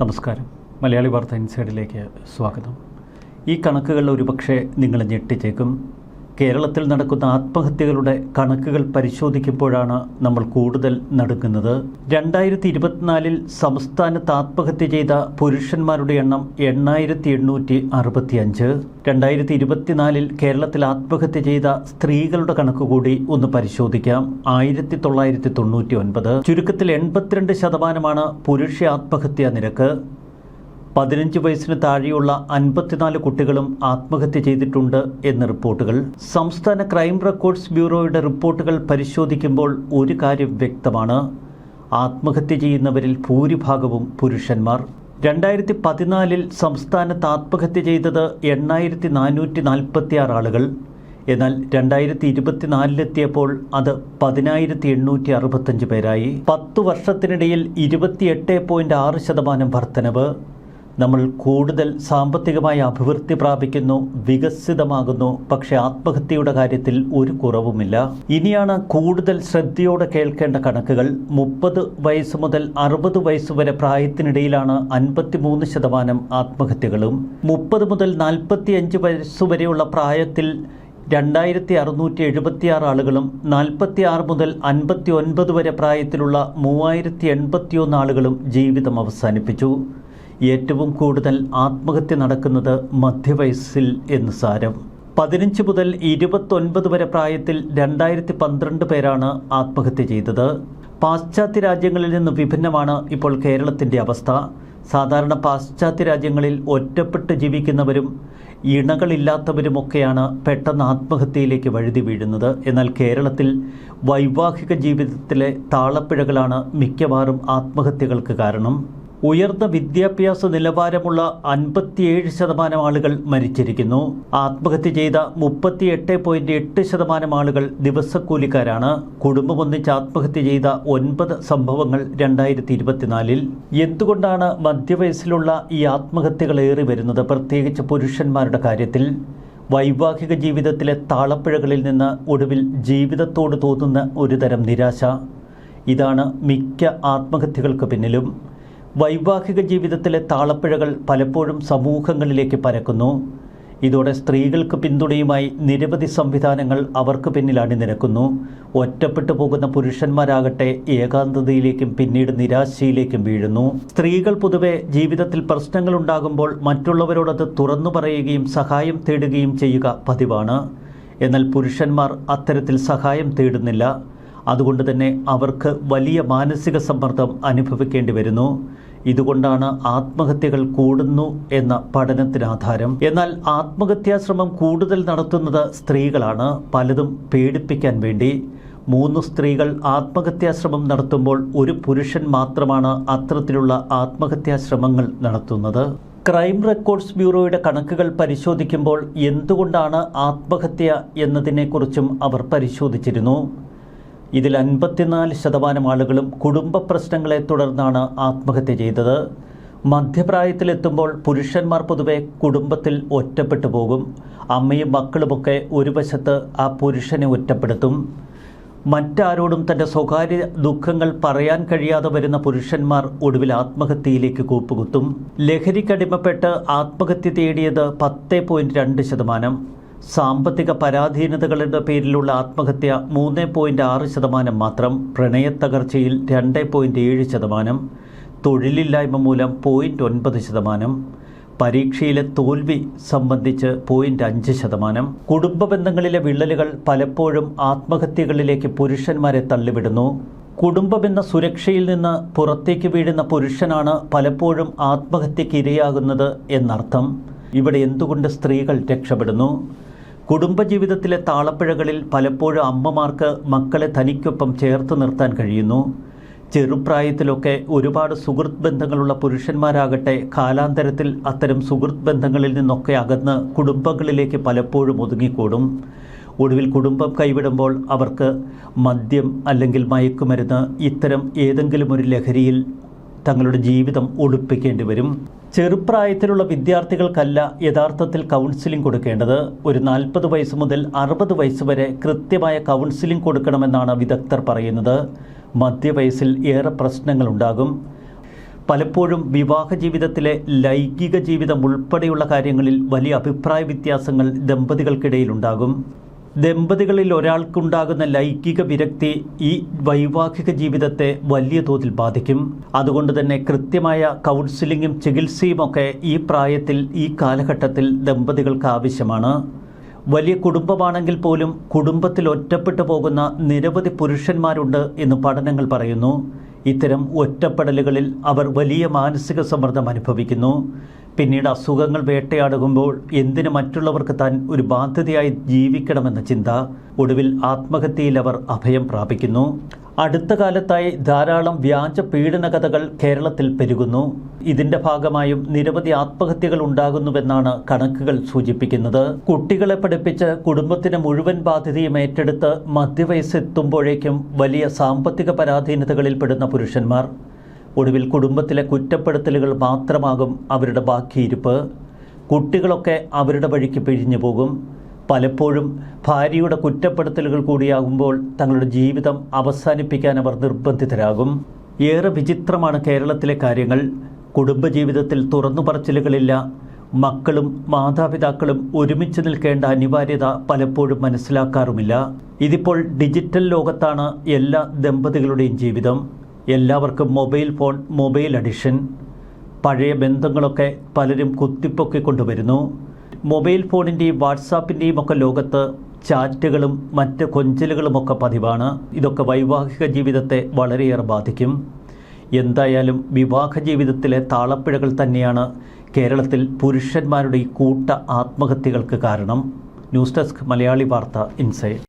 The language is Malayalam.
നമസ്കാരം. മലയാളി വാർത്ത ഇൻസൈഡിലേക്ക് സ്വാഗതം. ഈ കണക്കുകൾ ഒരുപക്ഷെ നിങ്ങൾ ഞെട്ടിച്ചേക്കും. കേരളത്തിൽ നടക്കുന്ന ആത്മഹത്യകളുടെ കണക്കുകൾ പരിശോധിക്കുമ്പോഴാണ് നമ്മൾ കൂടുതൽ നടക്കുന്നത് രണ്ടായിരത്തി ഇരുപത്തിനാലിൽ സംസ്ഥാനത്ത് ആത്മഹത്യ ചെയ്ത പുരുഷന്മാരുടെ എണ്ണം എണ്ണായിരത്തി എണ്ണൂറ്റി അറുപത്തി അഞ്ച് രണ്ടായിരത്തി ഇരുപത്തിനാലിൽ കേരളത്തിൽ ആത്മഹത്യ ചെയ്ത സ്ത്രീകളുടെ കണക്ക് കൂടി ഒന്ന് പരിശോധിക്കാം. ആയിരത്തി തൊള്ളായിരത്തി തൊണ്ണൂറ്റി ഒൻപത് ചുരുക്കത്തിൽ എൺപത്തിരണ്ട് ശതമാനമാണ് പുരുഷ ആത്മഹത്യാ നിരക്ക്. പതിനഞ്ച് വയസ്സിന് താഴെയുള്ള അൻപത്തിനാല് കുട്ടികളും ആത്മഹത്യ ചെയ്തിട്ടുണ്ട് എന്ന് റിപ്പോർട്ടുകൾ. സംസ്ഥാന ക്രൈം റെക്കോർഡ്സ് ബ്യൂറോയുടെ റിപ്പോർട്ടുകൾ പരിശോധിക്കുമ്പോൾ ഒരു കാര്യം വ്യക്തമാണ്. ആത്മഹത്യ ചെയ്യുന്നവരിൽ ഭൂരിഭാഗവും പുരുഷന്മാർ. രണ്ടായിരത്തി പതിനാലിൽ സംസ്ഥാനത്ത് ആത്മഹത്യ ചെയ്തത് എണ്ണായിരത്തി നാനൂറ്റി നാൽപ്പത്തി ആറ് ആളുകൾ. എന്നാൽ രണ്ടായിരത്തി ഇരുപത്തിനാലിലെത്തിയപ്പോൾ അത് പതിനായിരത്തി എണ്ണൂറ്റി അറുപത്തഞ്ച് പേരായി. പത്തു വർഷത്തിനിടയിൽ ഇരുപത്തിയെട്ട് പോയിന്റ് ആറ് ശതമാനം വർധനവ്. നമ്മൾ കൂടുതൽ സാമ്പത്തികമായി അഭിവൃദ്ധി പ്രാപിക്കുന്നു വികസിതമാകുന്നു പക്ഷേ ആത്മഹത്യയുടെ കാര്യത്തിൽ ഒരു കുറവുമില്ല. ഇനിയാണ് കൂടുതൽ ശ്രദ്ധയോടെ കേൾക്കേണ്ട കണക്കുകൾ. മുപ്പത് വയസ്സ് മുതൽ അറുപത് വയസ്സ് വരെ പ്രായത്തിനിടയിലാണ് അൻപത്തിമൂന്ന് ശതമാനം ആത്മഹത്യകളും. മുപ്പത് മുതൽ നാൽപ്പത്തി അഞ്ച് വയസ്സ് വരെയുള്ള പ്രായത്തിൽ രണ്ടായിരത്തി അറുന്നൂറ്റി എഴുപത്തിയാറ് ആളുകളും നാൽപ്പത്തി ആറ് മുതൽ അൻപത്തി ഒൻപത് വരെ പ്രായത്തിലുള്ള മൂവായിരത്തി എൺപത്തിയൊന്ന് ആളുകളും ജീവിതം അവസാനിപ്പിച്ചു. ഏറ്റവും കൂടുതൽ ആത്മഹത്യ നടക്കുന്നത് മധ്യവയസ്സിൽ എന്ന് സാരം. പതിനഞ്ച് മുതൽ ഇരുപത്തൊൻപത് വരെ പ്രായത്തിൽ രണ്ടായിരത്തി പന്ത്രണ്ട് പേരാണ് ആത്മഹത്യ ചെയ്തത്. പാശ്ചാത്യ രാജ്യങ്ങളിൽ നിന്ന് വിഭിന്നമാണ് ഇപ്പോൾ കേരളത്തിന്റെ അവസ്ഥ. സാധാരണ പാശ്ചാത്യ രാജ്യങ്ങളിൽ ഒറ്റപ്പെട്ട് ജീവിക്കുന്നവരും ഇണകളില്ലാത്തവരുമൊക്കെയാണ് പെട്ടെന്ന് ആത്മഹത്യയിലേക്ക് വഴുതി വീഴുന്നത്. എന്നാൽ കേരളത്തിൽ വൈവാഹിക ജീവിതത്തിലെ താളപ്പിഴകളാണ് മിക്കവാറും ആത്മഹത്യകൾക്ക് കാരണം. ഉയർന്ന വിദ്യാഭ്യാസ നിലവാരമുള്ള അൻപത്തിയേഴ് ശതമാനം ആളുകൾ മരിച്ചിരിക്കുന്നു. ആത്മഹത്യ ചെയ്ത മുപ്പത്തിയെട്ട് പോയിന്റ് എട്ട് ശതമാനം ആളുകൾ ദിവസക്കൂലിക്കാരാണ്. കുടുംബമൊന്നിച്ച് ആത്മഹത്യ ചെയ്ത ഒൻപത് സംഭവങ്ങൾ രണ്ടായിരത്തി ഇരുപത്തിനാലിൽ എന്തുകൊണ്ടാണ് മധ്യവയസ്സിലുള്ള ഈ ആത്മഹത്യകൾ ഏറി വരുന്നത്? പ്രത്യേകിച്ച് പുരുഷന്മാരുടെ കാര്യത്തിൽ. വൈവാഹിക ജീവിതത്തിലെ താളപ്പിഴകളിൽ നിന്ന് ഒടുവിൽ ജീവിതത്തോട് തോന്നുന്ന ഒരുതരം നിരാശ. ഇതാണ് മിക്ക ആത്മഹത്യകൾക്ക് പിന്നിലും. വൈവാഹിക ജീവിതത്തിലെ താളപ്പിഴകൾ പലപ്പോഴും സമൂഹങ്ങളിലേക്ക് പരക്കുന്നു. ഇതോടെ സ്ത്രീകൾക്ക് പിന്തുണയുമായി നിരവധി സംവിധാനങ്ങൾ അവർക്ക് പിന്നിൽ അണിനിരക്കുന്നു. ഒറ്റപ്പെട്ടു പോകുന്ന പുരുഷന്മാരാകട്ടെ ഏകാന്തതയിലേക്കും പിന്നീട് നിരാശയിലേക്കും വീഴുന്നു. സ്ത്രീകൾ പൊതുവെ ജീവിതത്തിൽ പ്രശ്നങ്ങൾ ഉണ്ടാകുമ്പോൾ മറ്റുള്ളവരോടത് തുറന്നു പറയുകയും സഹായം തേടുകയും ചെയ്യുക പതിവാണ്. എന്നാൽ പുരുഷന്മാർ അത്തരത്തിൽ സഹായം തേടുന്നില്ല. അതുകൊണ്ട് തന്നെ അവർക്ക് വലിയ മാനസിക സമ്മർദ്ദം അനുഭവിക്കേണ്ടി വരുന്നു. ഇതുകൊണ്ടാണ് ആത്മഹത്യകൾ കൂടുന്നു എന്ന പഠനത്തിന് ആധാരം. എന്നാൽ ആത്മഹത്യാശ്രമം കൂടുതൽ നടത്തുന്നത് സ്ത്രീകളാണ്. പലതും പേടിപ്പിക്കാൻ വേണ്ടി. മൂന്ന് സ്ത്രീകൾ ആത്മഹത്യാശ്രമം നടത്തുമ്പോൾ ഒരു പുരുഷൻ മാത്രമാണ് അത്തരത്തിലുള്ള ആത്മഹത്യാശ്രമങ്ങൾ നടത്തുന്നത്. ക്രൈം റെക്കോർഡ്സ് ബ്യൂറോയുടെ കണക്കുകൾ പരിശോധിക്കുമ്പോൾ എന്തുകൊണ്ടാണ് ആത്മഹത്യ എന്നതിനെക്കുറിച്ചും അവർ പരിശോധിച്ചിരുന്നു. ഇതിൽ അൻപത്തിനാല് ശതമാനം ആളുകളും കുടുംബ പ്രശ്നങ്ങളെ തുടർന്നാണ് ആത്മഹത്യ ചെയ്തത്. മധ്യപ്രായത്തിലെത്തുമ്പോൾ പുരുഷന്മാർ പൊതുവെ കുടുംബത്തിൽ ഒറ്റപ്പെട്ടു പോകും. അമ്മയും മക്കളുമൊക്കെ ഒരു വശത്ത് ആ പുരുഷനെ ഒറ്റപ്പെടുത്തും. മറ്റാരോടും തന്റെ സ്വകാര്യ ദുഃഖങ്ങൾ പറയാൻ കഴിയാതെ വരുന്ന പുരുഷന്മാർ ഒടുവിൽ ആത്മഹത്യയിലേക്ക് കൂപ്പുകുത്തും. ലഹരിക്കടിമപ്പെട്ട് ആത്മഹത്യ തേടിയത് പത്ത് പോയിന്റ് രണ്ട് ശതമാനം. സാമ്പത്തിക പരാധീനതകളുടെ പേരിലുള്ള ആത്മഹത്യ മൂന്ന് പോയിന്റ് ആറ് ശതമാനം മാത്രം പ്രണയത്തകർച്ചയിൽ രണ്ട് പോയിന്റ് ഏഴ് ശതമാനം തൊഴിലില്ലായ്മ മൂലം പോയിന്റ് ഒൻപത് ശതമാനം പരീക്ഷയിലെ തോൽവി സംബന്ധിച്ച് പോയിന്റ് അഞ്ച് ശതമാനം. കുടുംബ ബന്ധങ്ങളിലെ വിള്ളലുകൾ പലപ്പോഴും ആത്മഹത്യകളിലേക്ക് പുരുഷന്മാരെ തള്ളിവിടുന്നു. കുടുംബമെന്ന സുരക്ഷയിൽ നിന്ന് പുറത്തേക്ക് വീഴുന്ന പുരുഷനാണ് പലപ്പോഴും ആത്മഹത്യക്ക് ഇരയാകുന്നത് എന്നർത്ഥം. ഇവിടെ എന്തുകൊണ്ട് സ്ത്രീകൾ രക്ഷപ്പെടുന്നു? കുടുംബജീവിതത്തിലെ താളപ്പിഴകളിൽ പലപ്പോഴും അമ്മമാർക്ക് മക്കളെ തനിക്കൊപ്പം ചേർത്ത് നിർത്താൻ കഴിയുന്നു. ചെറുപ്രായത്തിലൊക്കെ ഒരുപാട് സുഹൃത്ത് ബന്ധങ്ങളുള്ള പുരുഷന്മാരാകട്ടെ കാലാന്തരത്തിൽ അത്തരം സുഹൃത്ത് ബന്ധങ്ങളിൽ നിന്നൊക്കെ അകന്ന് കുടുംബങ്ങളിലേക്ക് പലപ്പോഴും ഒതുങ്ങിക്കൂടും. ഒടുവിൽ കുടുംബം കൈവിടുമ്പോൾ അവർക്ക് മദ്യം അല്ലെങ്കിൽ മയക്കുമരുന്ന് ഇത്തരം ഏതെങ്കിലും ഒരു ലഹരിയിൽ തങ്ങളുടെ ജീവിതം ഒടുപ്പിക്കേണ്ടി വരും. ചെറുപ്രായത്തിലുള്ള വിദ്യാർത്ഥികൾക്കല്ല യഥാർത്ഥത്തിൽ കൗൺസിലിംഗ് കൊടുക്കേണ്ടത്. ഒരു നാൽപ്പത് വയസ്സ് മുതൽ അറുപത് വയസ്സ് വരെ കൃത്യമായ കൗൺസിലിംഗ് കൊടുക്കണമെന്നാണ് വിദഗ്ധർ പറയുന്നത്. മധ്യവയസ്സിൽ ഏറെ പ്രശ്നങ്ങളുണ്ടാകും. പലപ്പോഴും വിവാഹ ജീവിതത്തിലെ ലൈംഗിക ജീവിതം ഉൾപ്പെടെയുള്ള കാര്യങ്ങളിൽ വലിയ അഭിപ്രായ വ്യത്യാസങ്ങൾ ദമ്പതികൾക്കിടയിലുണ്ടാകും. ദമ്പതികളിൽ ഒരാൾക്കുണ്ടാകുന്ന ലൈംഗിക വിരക്തി ഈ വൈവാഹിക ജീവിതത്തെ വലിയ തോതിൽ ബാധിക്കും. അതുകൊണ്ട് തന്നെ കൃത്യമായ കൗൺസിലിങ്ങും ചികിത്സയുമൊക്കെ ഈ പ്രായത്തിൽ ഈ കാലഘട്ടത്തിൽ ദമ്പതികൾക്ക് ആവശ്യമാണ്. വലിയ കുടുംബമാണെങ്കിൽ പോലും കുടുംബത്തിൽ ഒറ്റപ്പെട്ടു പോകുന്ന നിരവധി പുരുഷന്മാരുണ്ട് എന്ന് പഠനങ്ങൾ പറയുന്നു. ഇത്തരം ഒറ്റപ്പെടലുകളിൽ അവർ വലിയ മാനസിക സമ്മർദ്ദം അനുഭവിക്കുന്നു. പിന്നീട് അസുഖങ്ങൾ വേട്ടയാടുമ്പോൾ എന്തിന് മറ്റുള്ളവർക്ക് താൻ ഒരു ബാധ്യതയായി ജീവിക്കണമെന്ന ചിന്ത ഒടുവിൽ ആത്മഹത്യയിൽ അവർ അഭയം പ്രാപിക്കുന്നു. അടുത്ത കാലത്തായി ധാരാളം വ്യാജ പീഡന കഥകൾ കേരളത്തിൽ പെരുകുന്നു. ഇതിന്റെ ഭാഗമായും നിരവധി ആത്മഹത്യകൾ ഉണ്ടാകുന്നുവെന്നാണ് കണക്കുകൾ സൂചിപ്പിക്കുന്നത്. കുട്ടികളെ പഠിപ്പിച്ച് കുടുംബത്തിന് മുഴുവൻ ബാധ്യതയും ഏറ്റെടുത്ത് മധ്യവയസ്സെത്തുമ്പോഴേക്കും വലിയ സാമ്പത്തിക പരാധീനതകളിൽ പെടുന്ന പുരുഷന്മാർ. ഒടുവിൽ കുടുംബത്തിലെ കുറ്റപ്പെടുത്തലുകൾ മാത്രമാകും അവരുടെ ബാക്കിയിരിപ്പ്. കുട്ടികളൊക്കെ അവരുടെ വഴിക്ക് പിഴിഞ്ഞു പോകും. പലപ്പോഴും ഭാര്യയുടെ കുറ്റപ്പെടുത്തലുകൾ കൂടിയാകുമ്പോൾ തങ്ങളുടെ ജീവിതം അവസാനിപ്പിക്കാൻ അവർ നിർബന്ധിതരാകും. ഏറെ വിചിത്രമാണ് കേരളത്തിലെ കാര്യങ്ങൾ. കുടുംബജീവിതത്തിൽ തുറന്നു പറച്ചിലുകളില്ല. മക്കളും മാതാപിതാക്കളും ഒരുമിച്ച് നിൽക്കേണ്ട അനിവാര്യത പലപ്പോഴും മനസ്സിലാക്കാറുമില്ല. ഇതിപ്പോൾ ഡിജിറ്റൽ ലോകത്താണ് എല്ലാ ദമ്പതികളുടെയും ജീവിതം. എല്ലാവർക്കും മൊബൈൽ ഫോൺ മൊബൈൽ അഡിഷൻ പഴയ ബന്ധങ്ങളൊക്കെ പലരും കുത്തിപ്പൊക്കിക്കൊണ്ടുവരുന്നു മൊബൈൽ ഫോണിന്റെയും വാട്സാപ്പിന്റെയും ഒക്കെ ലോകത്ത് ചാറ്റുകളും മറ്റ് കൊഞ്ചലുകളുമൊക്കെ പതിവാണ്. ഇതൊക്കെ വൈവാഹിക ജീവിതത്തെ വളരെയേറെ ബാധിക്കും. എന്തായാലും വിവാഹ ജീവിതത്തിലെ താളപ്പിഴകൾ തന്നെയാണ് കേരളത്തിൽ പുരുഷന്മാരുടെ ഈ കൂട്ട ആത്മഹത്യകൾക്ക് കാരണം. ന്യൂസ് ഡെസ്ക് മലയാളി വാർത്ത ഇൻസൈഡ്